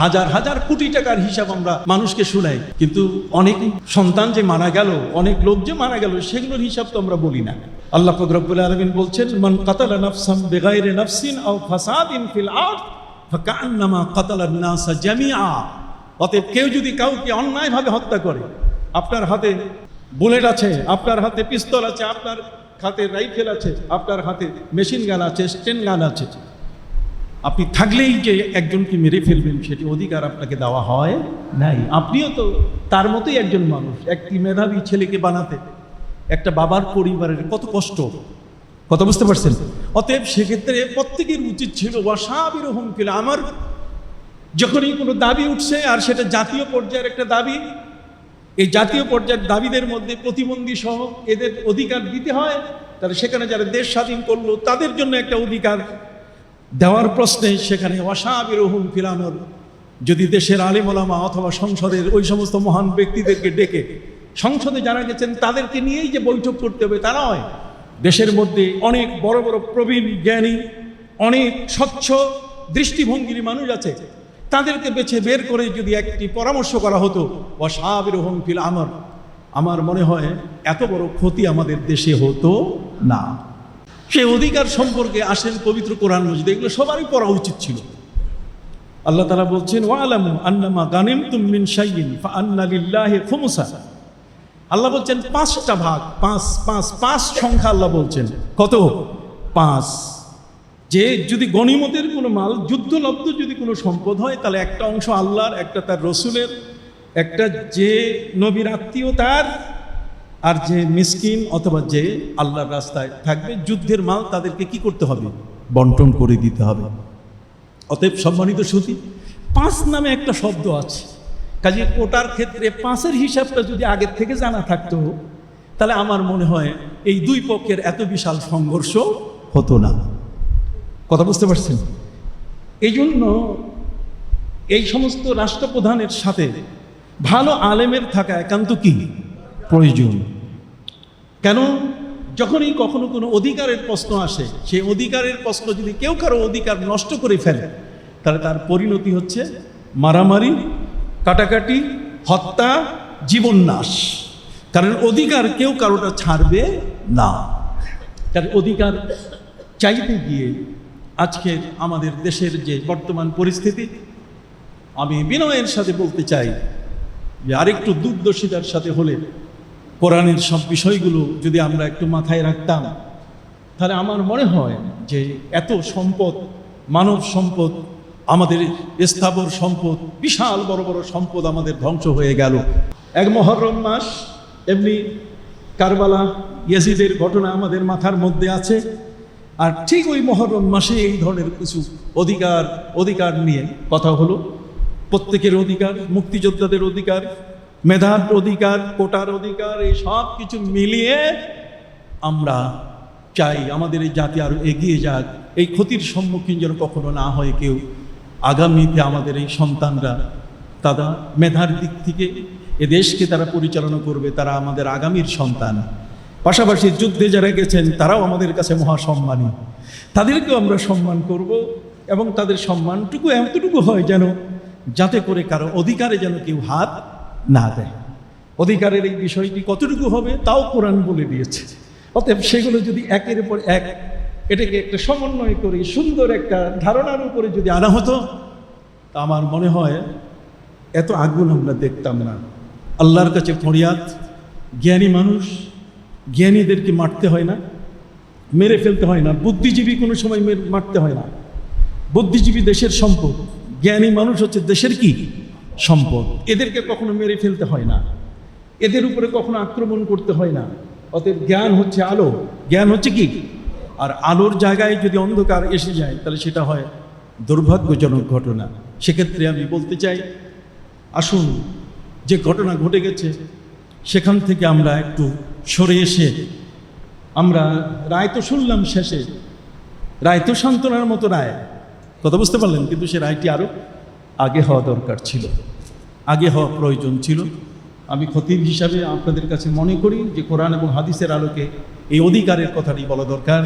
হাজার হাজার কোটি টাকার হিসাব আমরা মানুষকে শুনাই। কিন্তু অনেক সন্তান যে মারা গেল, অনেক লোক যে মারা গেল, সেগুলোর হিসাব তো আমরা বলি না। আল্লাহ ফকরবুল আলমিন বলছেন, মান কাতালা নাফসাম বেগাইরে নাফসিন আও ফাসাদিন ফিল আরদ ফাকান্নামা কাতালান নাসা জামিআ। অতএব কেউ যদি কাউকে অন্যায়ভাবে হত্যা করে, আপনার হাতে বুলেট আছে, আপনার হাতে পিস্তল আছে, আপনার হাতে রাইফেল আছে, আপনার হাতে মেশিন গান আছে, স্টেন গান আছে আপনি থাকলেই যে একজনকে মেরে ফেলবেন, সেটি অধিকার আপনাকে দেওয়া হয় নাই। আপনিও তো তার মতোই একজন মানুষ, একটি মেধাবী ছেলেকে বানাতে, একটা বাবার পরিবারের কত কষ্ট। কথা বুঝতে পারছেন? অতএব সেক্ষেত্রে প্রত্যেকের উচিত ছিল ওয়াসাবির হুম ফিল আমার। যখনই কোনো দাবি উঠছে, আর সেটা জাতীয় পর্যায়ের একটা দাবি, এই জাতীয় পর্যায়ের দাবিদের মধ্যে প্রতিবন্ধী সহ এদের অধিকার দিতে হয়, তাহলে সেখানে যারা দেশ স্বাধীন করল, তাদের জন্য একটা অধিকার দেওয়ার প্রশ্নে সেখানে অসাবির হুম ফিরানোর যদি দেশের আলিমলামা অথবা সংসদের ওই সমস্ত মহান ব্যক্তিদেরকে ডেকে সংসদে যারা গেছেন, তাদেরকে নিয়েই যে বৈঠক করতে হবে তা নয়। দেশের মধ্যে অনেক বড় বড় প্রবীণ জ্ঞানী, অনেক স্বচ্ছ দৃষ্টিভঙ্গির মানুষ আছে। তাদেরকে বেছে বের করে যদি একটি পরামর্শ করা হতো অসাবির হুম ফিল আমার আমার মনে হয় এত বড় ক্ষতি আমাদের দেশে হতো না। সে অধিকার সম্পর্কে আসেন পবিত্র কোরআন মসজিদ, এগুলো সবারই পড়া উচিত ছিল। আল্লাহ তালা বলছেন, ওয়ালামু আন্নামা গানিম তুমিন শাইন আন্না লিল্লাহি খুমুসা। আল্লাহ বলছেন, পাঁচটা ভাগ, পাঁচ পাঁচ পাঁচ সংখ্যা আল্লাহ বলছেন। কত? পাঁচ। যে যদি গণিমতের কোনো মাল, যুদ্ধলব্ধ যদি কোনো সম্পদ হয়, তাহলে একটা অংশ আল্লাহর, একটা তার রসুলের, একটা যে নবীর আত্মীয় তার আর যে মিসকিন অথবা যে আল্লাহর রাস্তায় থাকবে, যুদ্ধের মাল তাদেরকে কি করতে হবে? বন্টন করে দিতে হবে। অতএব সম্মানিত শ্রুতি পাঁচ নামে একটা শব্দ আছে। কাজে কোটার ক্ষেত্রে পাঁচের হিসাবটা যদি আগের থেকে জানা থাকতো, তাহলে আমার মনে হয় এই দুই পক্ষের এত বিশাল সংঘর্ষ হতো না। কথা বুঝতে পারছেন? এই জন্য এই সমস্ত রাষ্ট্রপ্রধানের সাথে ভালো আলেমের থাকা একান্ত কি? প্রয়োজন। কেন? যখনই কখনো কোনো অধিকারের প্রশ্ন আসে, সেই অধিকারের প্রশ্ন যদি কেউ কারও অধিকার নষ্ট করে ফেলে, তাহলে তার পরিণতি হচ্ছে মারামারি, কাটাকাটি, হত্যা, জীবননাশ। কারণ অধিকার কেউ কারোটা ছাড়বে না। তার অধিকার চাইতে গিয়ে আজকে আমাদের দেশের যে বর্তমান পরিস্থিতি, আমি বিনয়ের সাথে বলতে চাই যে আরেকটু দূরদর্শিতার সাথে হলে কোরআনের সব বিষয়গুলো যদি আমরা একটু মাথায় রাখতাম, তাহলে আমার মনে হয় যে এত সম্পদ, মানব সম্পদ, আমাদের স্থাবর সম্পদ, বিশাল বড় বড় সম্পদ আমাদের ধ্বংস হয়ে গেল। এক মহরম মাস, এমনি কারবালা, ইয়াজিদের ঘটনা আমাদের মাথার মধ্যে আছে, আর ঠিক ওই মহরম মাসে এই ধরনের কিছু অধিকার অধিকার নিয়ে কথা হলো। প্রত্যেকের অধিকার, মুক্তিযোদ্ধাদের অধিকার মেধার অধিকার, কোটার অধিকার, এই সব কিছু মিলিয়ে আমরা চাই আমাদের এই জাতি আরও এগিয়ে যাক। এই ক্ষতির সম্মুখীন যেন কখনো না হয় কেউ। আগামীতে আমাদের এই সন্তানরা, তারা মেধার দিক থেকে এ দেশকে তারা পরিচালনা করবে, তারা আমাদের আগামীর সন্তান। পাশাপাশি যুদ্ধে যারা গেছেন, তারাও আমাদের কাছে মহাসম্মানী। তাদেরকেও আমরা সম্মান করব এবং তাদের সম্মানটুকু এতটুকু হয় যেন, যাতে করে কারও অধিকারে যেন কেউ হাত না দেয়। অধিকারের এই বিষয়টি কতটুকু হবে তাও কোরআন বলে দিয়েছে। অতএব সেগুলো যদি একের পর এক এটাকে একটা সমন্বয় করে, সুন্দর একটা ধারণার উপরে যদি আনা হতো, তা আমার মনে হয় এত আগুন আমরা দেখতাম না। আল্লাহর কাছে ফরিয়াদ, জ্ঞানী মানুষ, জ্ঞানীদেরকে মারতে হয় না, মেরে ফেলতে হয় না, বুদ্ধিজীবী কোনো সময় মেরে- মারতে হয় না। বুদ্ধিজীবী দেশের সম্পদ, জ্ঞানী মানুষ হচ্ছে দেশের কি? সম্পদ। এদেরকে কখনো মেরে ফেলতে হয় না। এদের উপরে কখনো আক্রমণ করতে হয় না। অতএব জ্ঞান হচ্ছে আলো। জ্ঞান হচ্ছে কি? আর আলোর জায়গায় যদি অন্ধকার এসে যায়, তাহলে সেটা হয় দুর্ভাগ্যজনক ঘটনা। সেক্ষেত্রে আমি বলতে চাই, আসুন যে ঘটনা ঘটে গেছে, সেখান থেকে আমরা একটু সরে এসে, আমরা রায় তো শুনলাম শেষে। রায় তো সান্ত্বনার মতো রায়। কথা বুঝতে পারলেন? কিন্তু সে রায়টি আরও আগে হওয়া দরকার ছিল। আগে হওয়া প্রয়োজন ছিল। আমি খতিব হিসাবে আপনাদের কাছে মনে করি যে কোরআন এবং হাদিসের আলোকে এই অধিকারের কথাটি বলা দরকার।